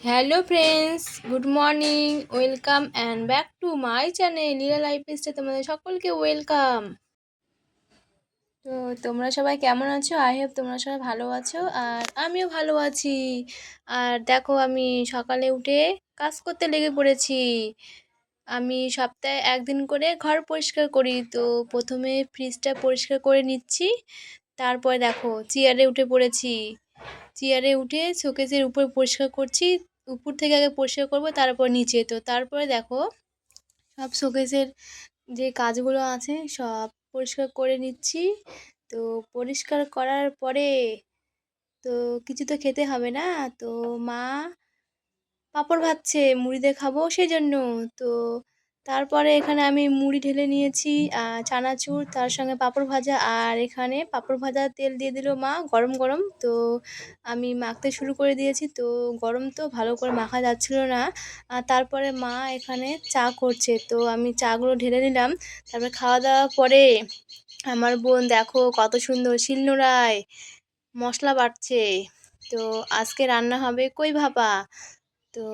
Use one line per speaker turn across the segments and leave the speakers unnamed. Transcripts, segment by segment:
Hello friends good morning welcome and back to my channel Leela lifestyle তোমাদের সকলকে welcome তো তোমরা সবাই কেমন আছো? আই হোপ তোমরা সবাই ভালো আছো আর আমিও ভালো আছি। আর দেখো, আমি সকালে উঠে কাজ করতে লেগে পড়েছি। আমি সপ্তাহে একদিন করে ঘর পরিষ্কার করি। তো প্রথমে ফ্রিজটা পরিষ্কার করে নিচ্ছি। তারপরে দেখো চেয়ারে উঠে পড়েছি। চেয়ারে উঠে শোকেসের উপর পরিষ্কার করছি। উপর থেকে আগে পরিষ্কার করব, তারপর নিচে। তো তারপরে দেখো, সব শোকেসের যে কাজগুলো আছে, সব পরিষ্কার করে নিচ্ছি। তো পরিষ্কার করার পরে তো কিছু তো খেতে হবে না। তো মা পাঁপড় ভাজছে, মুড়ি দিয়ে খাব সেই জন্য তো তারপরে এখানে আমি মুড়ি ঢেলে নিয়েছি চানাচুর, তার সঙ্গে পাঁপড় ভাজা, আর এখানে পাঁপড় ভাজা তেল দিয়ে দিল মা গরম গরম। তো আমি মাখতে শুরু করে দিয়েছি, তো গরম তো ভালো করে মাখা যাচ্ছিল না। তারপরে মা এখানে চা করছে, তো আমি চাগুলো ঢেলে নিলাম। তারপরে খাওয়া দাওয়া পরে আমার বোন দেখো কত সুন্দর শিলনোড়ায় মশলা বাটছে। তো আজকে রান্না হবে কই ভাপা? তো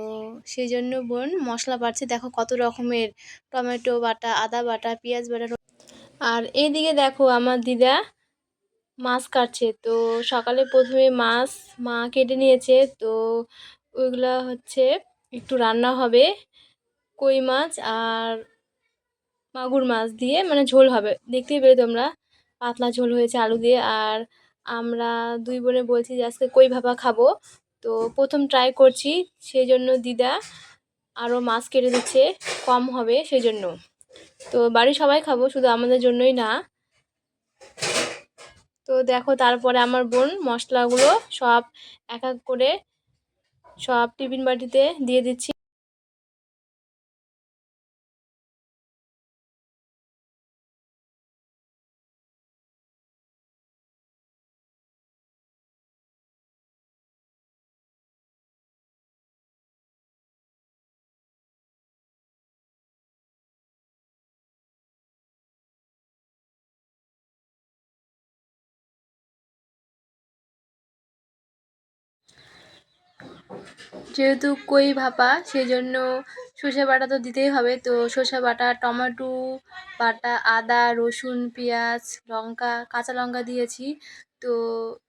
সেই জন্য বোন মশলা বাড়ছে। দেখো কত রকমের টমেটো বাটা, আদা বাটা, পেঁয়াজ বাটা আর এইদিকে দেখো আমার দিদা মাছ কাটছে। তো সকালে প্রথমে মাছ মা কেটে নিয়েছে। তো ওইগুলা হচ্ছে একটু রান্না হবে। কই মাছ আর মাগুর মাছ দিয়ে মানে ঝোল হবে। দেখতেই পেরে তোমরা, পাতলা ঝোল হয়েছে আলু দিয়ে। আর আমরা দুই বোনে বলছি যে আজকে কই ভাপা খাব? তো প্রথম ট্রাই করছি সেই জন্য দিদা আরও মাছ কেটে দিচ্ছে, কম হবে সেই জন্য তো বাড়ি সবাই খাব, শুধু আমাদের জন্যই না। তো দেখো তারপরে আমার বোন মশলাগুলো সব এক এক করে সব টিফিন বাটিতে দিয়ে দিচ্ছি। যেহেতু কই ভাপা সেই জন্য সর্ষে বাটা তো দিতেই হবে। তো সর্ষে বাটা, টমেটো বাটা, আদা, রসুন, পেঁয়াজ, লঙ্কা, কাঁচা লঙ্কা দিয়েছি। তো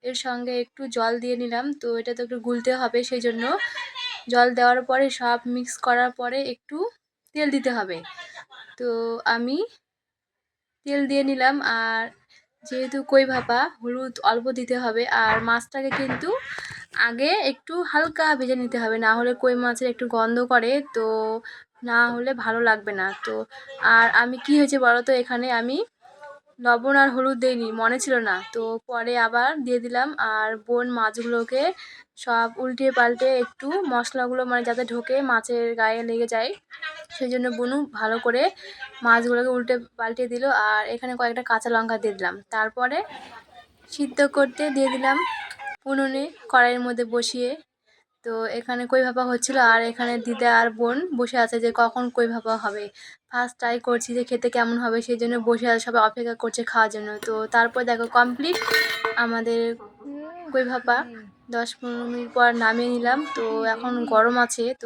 এর সঙ্গে একটু জল দিয়ে নিলাম। তো এটা তো একটু গুলতে হবে সেই জন্য জল দেওয়ার পরে, সব মিক্স করার পরে একটু তেল দিতে হবে। তো আমি তেল দিয়ে নিলাম। আর যেহেতু কই ভাপা, হলুদ অল্প দিতে হবে। আর মাছটাকে কিন্তু আগে একটু হালকা ভেজে নিতে হবে, না হলে কই মাছের একটু গন্ধ করে, তো না হলে ভালো লাগবে না। তো আর আমি কি হয়েছে বলো তো, এখানে আমি লবণ আর হলুদ দিইনি, মনে ছিল না। তো পরে আবার দিয়ে দিলাম, আর বোন মাছগুলোকে সব উল্টে পাল্টে একটু মশলাগুলো মানে যাতে ঢোকে মাছের গায়ে লেগে যায়, সেই জন্য বনু ভালো করে মাছগুলোকে উল্টে পাল্টে দিল, আর এখানে কয়েকটা কাঁচা লঙ্কা দিয়ে দিলাম। তারপরে সিদ্ধ করতে দিয়ে দিলাম উনুনে কড়াইয়ের মধ্যে বসিয়ে, তো এখানে কই ভাপা হচ্ছিল? আর এখানে দিদা আর বোন বসে আছে যে কখন কই ভাপা হবে। ফার্স্ট ট্রাই করছি যে খেতে কেমন হবে, সেই জন্য বসে আছে, সবাই অপেক্ষা করছে খাওয়ার জন্য। তো তারপর দেখো কমপ্লিট আমাদের কই ভাপা। দশ পনেরো মিনিট পর নামিয়ে নিলাম, তো এখন গরম আছে, তো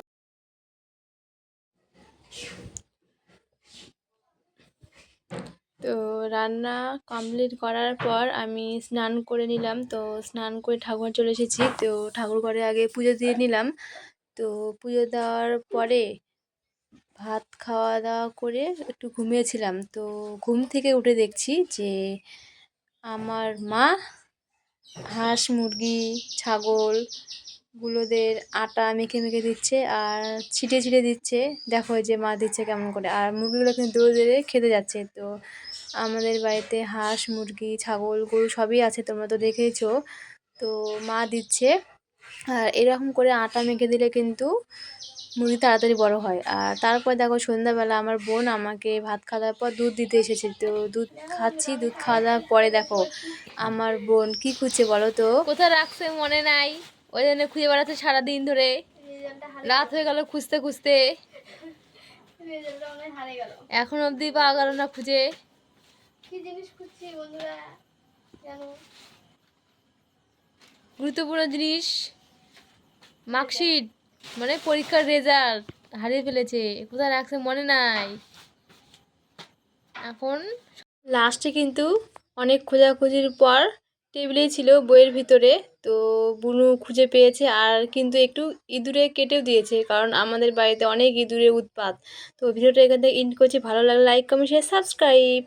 তো রান্না কমপ্লিট করার পর আমি স্নান করে নিলাম। তো স্নান করে ঠাকুর চলে এসেছি। তো ঠাকুর ঘরে আগে পুজো দিয়ে নিলাম। তো পুজো দেওয়ার পরে ভাত খাওয়া দাওয়া করে একটু ঘুমিয়েছিলাম। তো ঘুম থেকে উঠে দেখছি যে আমার মা হাঁস, মুরগি, ছাগল গুলোদের আটা মেখে মেখে দিচ্ছে আর ছিটে ছিটে দিচ্ছে। দেখো যে মা দিচ্ছে কেমন করে। আর মুরগিগুলো কিন্তু দৌড়ে দৌড়ে খেতে যাচ্ছে। তো আমাদের বাড়িতে হাঁস, মুরগি, ছাগল, গরু সবই আছে, তোমরা তো দেখেইছো। তো মা দিচ্ছে। আর এরকম করে আটা মেখে দিলে কিন্তু মুরগি তাড়াতাড়ি বড় হয়। আর তারপর দেখো সন্ধ্যাবেলা আমার বোন আমাকে ভাত খাওয়ার পর দুধ দিতে এসেছে। তো দুধ খাচ্ছি, দুধ খাওয়া দাওয়ার পরে দেখো আমার বোন কি খুঁজছে বলো তো? কোথায় রাখছে মনে নাই। ওই জন্য খুঁজে বেড়াচ্ছে সারাদিন ধরে। রাত হয়ে গেল খুঁজতে খুঁজতে। এখন অবধি পাওয়া গেল না খুঁজে। গুরুত্বপূর্ণ জিনিস মার্কশিট মানে পরীক্ষার রেজাল্ট হারিয়ে ফেলেছে, কোথায় রাখছে মনে নাই। এখন লাস্টে কিন্তু অনেক খোঁজাখুঁজির পর টেবিলেই ছিল বইয়ের ভিতরে, তো বুনু খুঁজে পেয়েছে আর কিন্তু একটু ইঁদুরে কেটেও দিয়েছে, কারণ আমাদের বাড়িতে অনেক ইঁদুরে উৎপাত। তো ভিডিওটা এখান থেকে ইন্ড করছি, ভালো লাগলে লাইক কমেন্ট শেয়ার সাবস্ক্রাইব